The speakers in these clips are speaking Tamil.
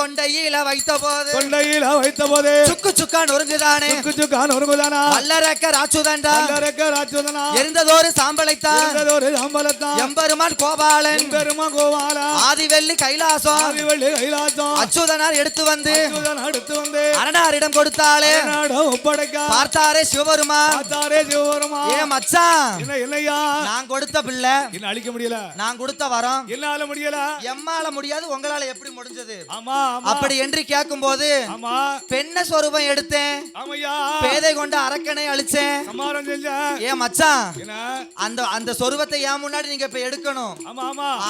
தொண்டையில வைத்த போது தொண்டையில வைத்த போது சுக்கு சுக்கா நொறுங்குதானே? சுக்கு சுக்கான் ஒருங்குதானா வல்லரக்க ராச்சுதண்டா அல்லரக்க ராட்சதனா? எரிந்ததோரு சாம்பலைத்தான். இருந்ததொரு அம்பலத்தான் எம்பெருமான் கோபாலன். பெருமா கோவாலா ஆதிவெள்ளி கைலாசம். ஆதிவள்ளி கைலாசம். அச்சுதனார் எடுத்து வந்து அடுத்து வந்து அரணாரிடம் கொடுத்தாளே. நாடம் ஒப்படைக்க. பார்த்தாரே சிவபெருமான். பார்த்தாரே சிவபெருமா ஏ மச்சான். என்ன இல்லையா நான் கொடுத்த பிள்ளை. என்ன அழிக்க முடியல? நான் கொடுத்த வரம். என்னால முடியல? எம்மால முடியாது உங்களால எப்படி முடிஞ்சது? ஆமா. அப்படி என்று கேட்கும் போது பெண்ண சொரூபம் எடுத்தேன். பேதை கொண்ட அரக்கனை அழிச்சேன். சமாரம் செஞ்ச. ஏ மச்சான் அந்த அந்த சொருபத்தை ஏன் முன்னாடி நீங்க இப்ப எடுக்கணும்.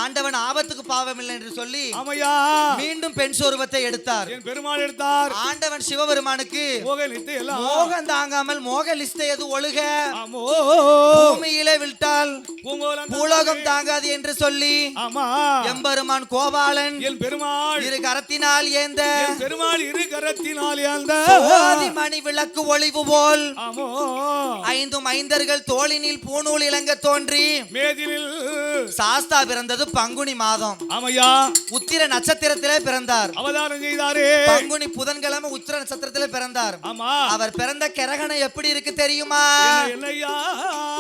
ஆண்டவன் ஆபத்துக்கு பாவம் இல்லை என்று சொல்லி மீண்டும் பெண் சொருபத்தை எடுத்தார். பெருமாள் எடுத்தார். ஆண்டவன் சிவபெருமானுக்கு மோகம் தாங்காமல் மோக லிஸ்ட் எது ஒழுக? பூமியிலே விட்டால் பூலோகம் தாங்காது. என்று சொல்லி எம்பெருமான் கோபாலன் பெருமாள். இரு கரத்தினால் ஏந்த. பெருமாள் இரு கரத்தினால் ஆதி மணி விளக்கு ஒளிவு போல். ஐந்தும் ஐந்தர்கள் தோளினில் பூநூல் இளங்க தோன்றி. மேதினில் சாஸ்தா பிறந்தது பங்குனி மாதம். ஆமையா. உத்திர நட்சத்திரத்திலே பிறந்தார். அவதாரம் செய்தாரே. பங்குனி புதன்கிழமை உத்திர நட்சத்திரத்திலே பிறந்தார். ஆமா. அவர் பிறந்த கிரகணம் எப்படி இருக்கு தெரியுமா?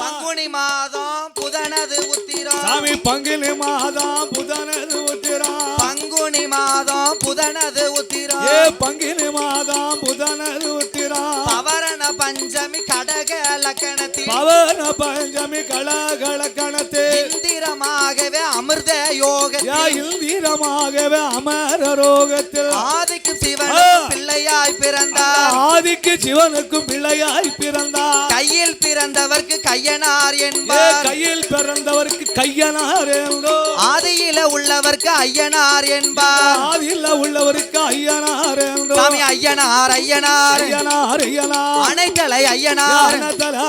பங்குனி மாதம் புதனது உத்திரம். சாமி பங்கினி மாதம் புதனது உத்திரா பங்குனி மாதம் புதனது உத்திரம் ஏ பங்கினி மாதம் புதனது உத்திரா. பவரண பஞ்சமி கடக லக்கணத்தில். பவன பஞ்சமி கலகல கணத்தே இந்திரமாகவே அமிர்த யோக யா இந்திரமாகவே அமர ரோகத்தில். ஆதிக்கு சிவன். பிள்ளையாய் பிறந்தார். ஆதிக்கு சிவனுக்கும் பிள்ளையாய் பிறந்தார். கையில் பிறந்தவர்க்கு கையனார் என்பார். கையில் பிறந்தவருக்கு கையனார் என்றோ? ஆதியில உள்ளவர்க்கு ஐயனார் என்பார். ஆதியில் உள்ளவருக்கு ஐயனார் என்றோ? சாமி ஐயனார் ஐயனார். ஐயனார் ஐயனார். அணைக்கலை ஐயனார்.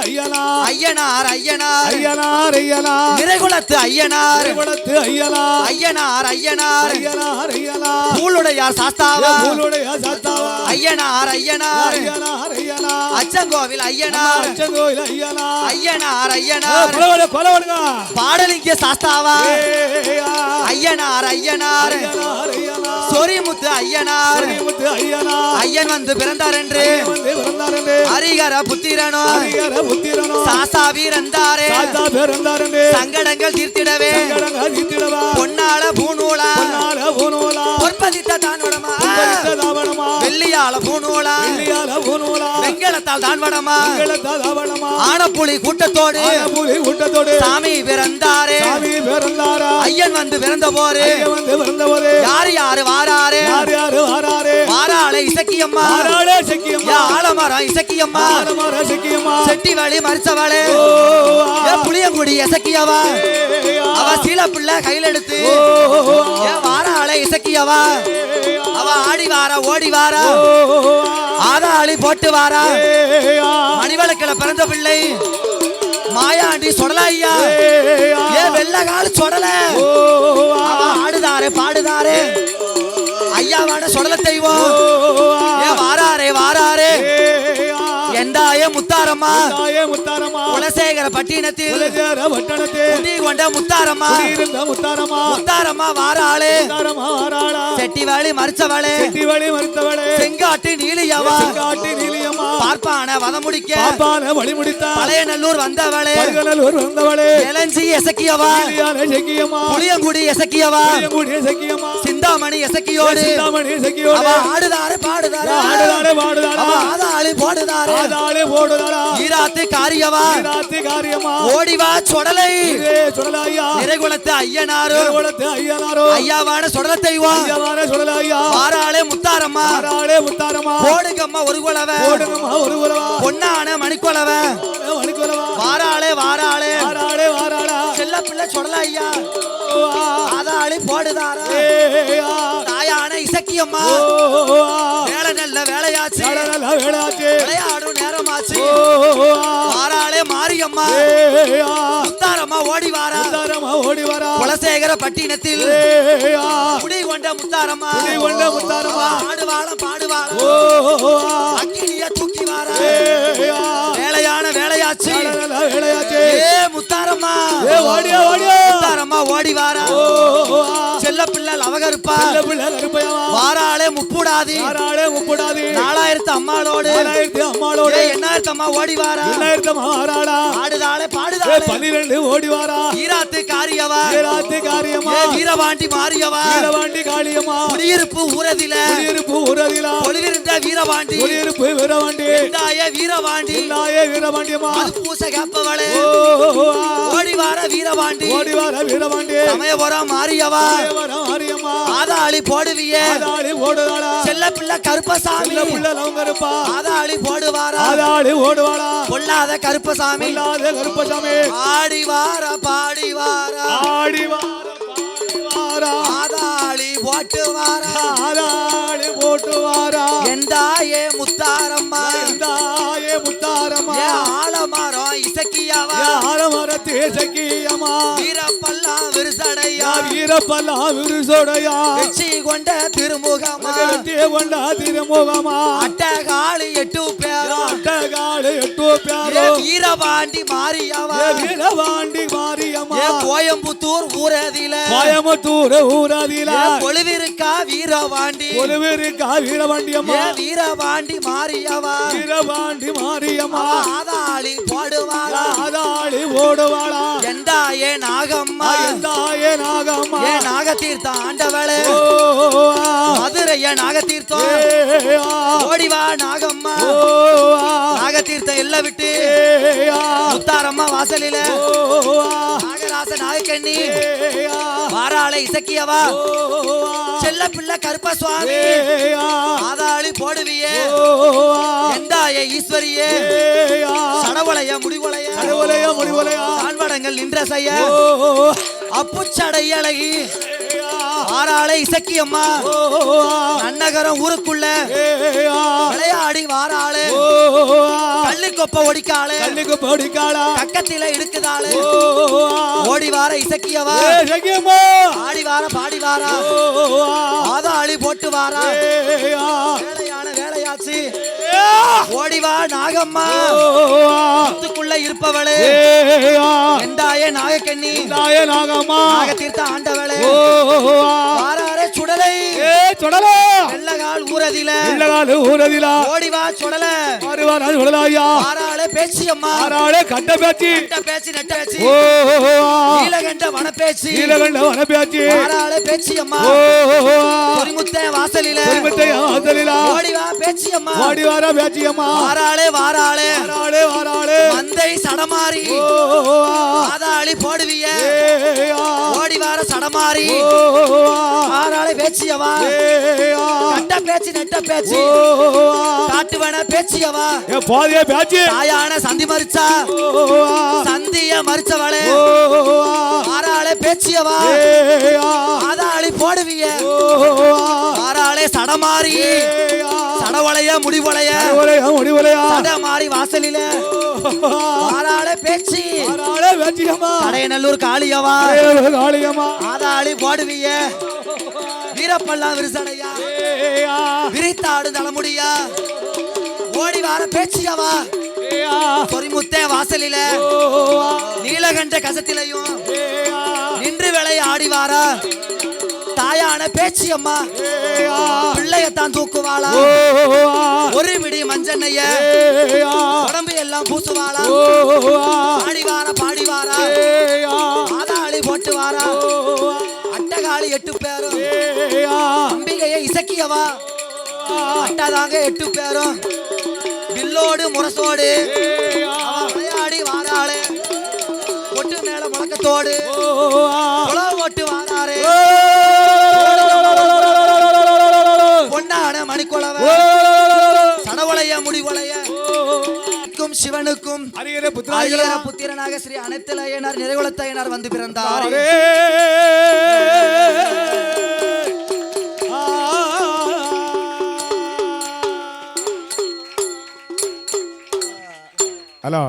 ஐயனார். ஐயனார் ஐயனார். ஐயனார் ஐயனார். நிறைகுலத்து ஐயனார். குடத்து ஐயனார் ஐயனார் ஐயனார்! ஐயனார் ஐயனார்! பூளுடையார் சாஸ்தாவா? ஊருடைய சத்தாவா ஐயனார் ஐயனார்! ஐயனார் ஐயனார்! அச்சங்கோவில் ஐயனார்! அச்சங்கோயில் ஐயனார்! ஐயனார் ஐயனார்! கொலை கொலை விடுங்க பாடலிங்க சாஸ்தாவா. ஐயனார்! ஐயனார் ஐயனார்! ஐயனார் சொரிமுத்து ஐயனார்! ஐயன் வந்து பிறந்தார் என்று ஹரிகர புத்திரனோ! புத்திரனோ! சாசா வீரந்தாரே! சங்கடங்கள் தீர்த்திடவே! தீத்திடவா பொன்னால பூநூலா பொன்னால பொற்பதித்த தாவணமா வெள்ளியால பூநூலா வெள்ளியால வெங்கலத்தால் தான்வடமா? தாவணமா ஆனப்புலி கூட்டத்தோடு? கூட்டத்தோடு? சாமி பிறந்தாரே? சாமி பிறந்தாரா? ஐயன் வந்து பிறந்த போரு வந்து பிறந்தவரே யாரு யாரு வாராரு? யார் யாரு? இசக்கியம்மா. யா ஆலமரம் இசக்கியம்மா. ஆலமர சக்கியம்மா செட்டி வழி மறிச்சவளே ஓ ஏ புளியங்குடி இசக்கியவா. அவ சீல பிள்ளை கையில எடுத்து வாராளே இசக்கியவா? அவ ஆடி வாரா ஓடி வாரா? ஆதாளி போட்டு வாரா. மணிவளக்கில பிறந்த பிள்ளை. மாயாண்டி சொடலையா ஏய்யா. ஏ வெள்ளகால சொடல. ஆடுதாரே பாடுதாரே. சொடல தெய்வம்? வாராரே வாராரே. எண்டாய முத்தாரம்மா. முத்தாரம்மா. குலசேகர பட்டினத்தில் குலசேர பட்டணத்தே குடி கொண்ட முத்தாரம்மா முத்தாரம்மா. முத்தாரம்மா வாராளே. முத்தாரம்மா வாராளா. செட்டிவாளி மறிச்சவளே மறுத்தவளே. செங்காட்டு நீலியவா. பார்ப்பான வத முடிக்க வழி முடித்தா நல்லூர் வந்தவளே. வந்தவளே இளஞ்சி எசக்கியவா. நீலியான செக்கியம்மா புளியங்குடி எசக்கியவா. சிந்தாமணி எசக்கியோடு. சிந்தாமணி ஆடுதாரு பாடுதாரு ஆடுதாரே பாடுதாரா ஆதாளி போடுதாரு ஆதாளே போடுதாரா ஈராத்து காரியவா. ராத்தி காரியமா ஓடிவா சொடலை. சொல்லலாயா நிறைகுலத்து ஐயனாரு. குளத்து ஐயனாரோ. ஐயாவான சொடல தெய்வம். ஐயாவான வாராளே முத்தாரம்மா. ஆறாளே முத்தாரமா போடுங்கம்மா ஒரு குலவ. ஒரு உறவா பொன்னான மணிக்குலவ. வாராளே வாராளே. செல்ல பிள்ளை சொடல ஐயா. ஆதாளி போடுதாரா. தாயான இசக்கியம்மா. ஓ வேலை நல்ல வேலையாச்சு. விளையாடும் நேரமாச்சு. வாராளே மாரியம்மா. முத்தாரம்மா ஓடி வாரா முத்தாரமா ஓடி வரா குலசேகர பட்டினத்தில் குடி கொண்ட முத்தாரம்மா. குடி கொண்ட முத்தாரம்மா. ஆடுவாள பாடுவாள ஓ ஓடியா ஓடியா. முத்தாரம்மா ஓடி வாரா? செல்ல பிள்ளை லவகருப்பா நல்ல பிள்ளை வாராளே முப்புடாதி. யாராலே முப்படாது. நாலாயிரத்து அம்மாளோடு. நாலாயிரத்தி அம்மாளோட. எண்ணாயிரத்து அம்மா ஓடி வாரா ரெண்டாயிரத்தி மாறாடா ஆடுதாளே ஏ, பாடுதாளே பன்னிரெண்டு ஓடி வாரா ஈராத்து காரியவா? ஏராத்து காரியமா? வீரபாண்டி மாரியவா? வீரவாண்டி காளியம்மா. குடியிருப்பு ஊரதில. குடியிருப்பு உரதிலா பொலிவிருந்த வீரபாண்டி. குடியிருப்பு வீரவாண்டி இந்தாய வீரபாண்டி. நாயே வீரவாண்டியம்மா அது பூச கேப்பவளே. ஓடி வார வீரபாண்டி. ஓடி வார வீரவாண்டி சமயபுரம் மாரியவா. மாரியம்மா ஆதாளி போடுவியே ஆதாளி ஓடுதாடா செல்ல பிள்ளை கருப்பசாமி. இல்ல புள்ள லவங்க இருப்பா ஆதாளி போடுவாரா. ஆதாளி ஓடுவாளா பொல்லாத கருப்பசாமி. இல்லாத கருப்பசாமி. ஆடி வார பாடி வாரா ஆடி வார ஆதாளி போட்டு வாரா ஆதாளி போட்டு வாரா எந்தாயே முத்தாரம்மா. எந்தாயே முத்தாரம்மா. ஏ ஆலமரம் இசக்கியாவா. யாரமர தேசக்கியம்மா வீரப்பல்லா வீரப்பல்லா விருசோடையா வெச்சி கொண்ட திருமுகமா? கொண்டா திருமுகமா. அட்டகாளி எட்டு ஏ பேரோ வீரபாண்டி மாரியாவா ஏ வீரவாண்டி மாரியம்மா. ஏ கோயம்புத்தூர் ஊரதில கோயம்புத்தூர் ஊராதில ஏ பொழுவிருக்கா வீரபாண்டி ஒருவருக்கா வீரவாண்டியம்மா. ஏ வீரபாண்டி மாரியாவா வீரவாண்டி மாரியம்மா. ஆதாளி போடுவாளா. ஆதாளி ஓடுவாளா எந்தா ஏ நாகம்மா எந்தாயே நாகம்மா. ஏ நாகத்தீர்த்த ஆண்டவளே. மதுரைய நாகத்தீர்த்தம் ஓடிவா நாகம்மா நாகத்தீர்த்தம் எல்ல விட்டு முத்தாரம்மா வாசலில நாகராச நாகக்கண்ணி வாராளை இசக்கியவா செல்ல பிள்ளை கருப்பசுவாமி ஏ ஆ ஆதாளி போடுவியே எந்தாய ஈஸ்வரியே சடவளைய முடிவளைய கடவுளையா முடிவுலையா தாழ்வடங்கள் நின்ற செய்ய ஓ அப்புச்சடை அழகி ஏ ஆ வாராளை இசக்கியம்மா ஓ ஆ. நன்னகரம் ஊருக்குள்ள. விளையாடி வாராளு. ஓ ஆ. கள்ளி கொப்ப ஒடிக்காளு. கண்ணுக்கு படிக்காளா பக்கத்தில இருக்குதாளு. ஓடி வார இசக்கியவா? ஆடி வார பாடி வாரா. ஆதாளி போட்டு வாரா. வேலையான வேலையாச்சு. ஏ ஓடி வா நாகம்மா. முத்துக்குள்ள இருப்பவளே. எந்தாயே நாகக்கண்ணி நாகம்மா. நாகத்தீர்த்த ஆண்டவளே. ஓ சுடலை. ஏ தொடலா வெள்ளகால் ஊரதில இல்லகாலு ஊரதிலா ஓடி வா சுடல. ஆறுவாரா சுடலாயா. வாராளே பேச்சியம்மா ஆறாளே கட்ட பேச்சு. நெட்ட பேச்சு நெட்ட பேச்சு. ஓ நீலகண்ட வனப்பேச்சு. நீலகண்ட வன பேச்சு வாராளே பேச்சியம்மா ஓ பொறிமுத்த வாசலில. பெருமத்தை ஆதலிலா ஓடி வா பேச்சியம்மா வாடி வாரா பேச்சியம்மா வாராளே வாராளே. வாராளே வாராளே. மந்தை சடமாரி ஓ ஆதாளி போடுவிய. ஏ ஆ. ஓடி வார சடமாரி ஓ வாராளே பேச்சியவா? கட்ட பேச்சு நெட்ட பேச்சு. ஓ. காட்டுவன பேச்சியவா? பாதியே பேச்சு. தாயான சந்தி மறிச்சா? சந்திய மறிச்சவளே. வாராளே பேச்சியவா? ஆதாளி போடுவிய? ஓ வாராளே சடமாரி ஏ ஆ சடவளைய முடிவளைய. முடிவுலையா சடமாரி வாசலில. வாராளே பேச்சு. ஆறாளே பேச்சியம்மா. கடையநல்லூர் காளியவா? காளியம்மா. ஆதாளி போடுவிய? வீரப்பல்லா விரிசடையா விரித்தாடு தலைமுடியா? ஓடி வார பேச்சியவா? சொரிமுத்தே வாசலில. ஓ நீலகண்ட கசத்திலையும் நின்று விளைய ஆடி வாரா. தாயான பேச்சு அம்மா பிள்ளையத்தான் தூக்குவாளா? ஒரு விடி மஞ்செண்ணைய. உடம்பு எல்லாம் பூசுவாளா? ஓ பாடிவாரா ஆதாளி போட்டு வாரா? அட்டகாளி எட்டு பேரும் அம்பிகையை இசக்கியவா அட்டதாங்க எட்டு பேரும் வில்லோடு முரசோடு விளையாடி வாராளே ஒட்டு மேல முழக்கத்தோடு ஓட்டு வாராரே பொன்னான மணிக்குளவ சடவளைய முடிவளைய க்கும் சிவனுக்கும் புத்திராஜிகளா புத்திரனாக ஸ்ரீ அனைத்திலையனார் நிறைகுலத்தையனார் வந்து பிறந்தார். ஹலோ.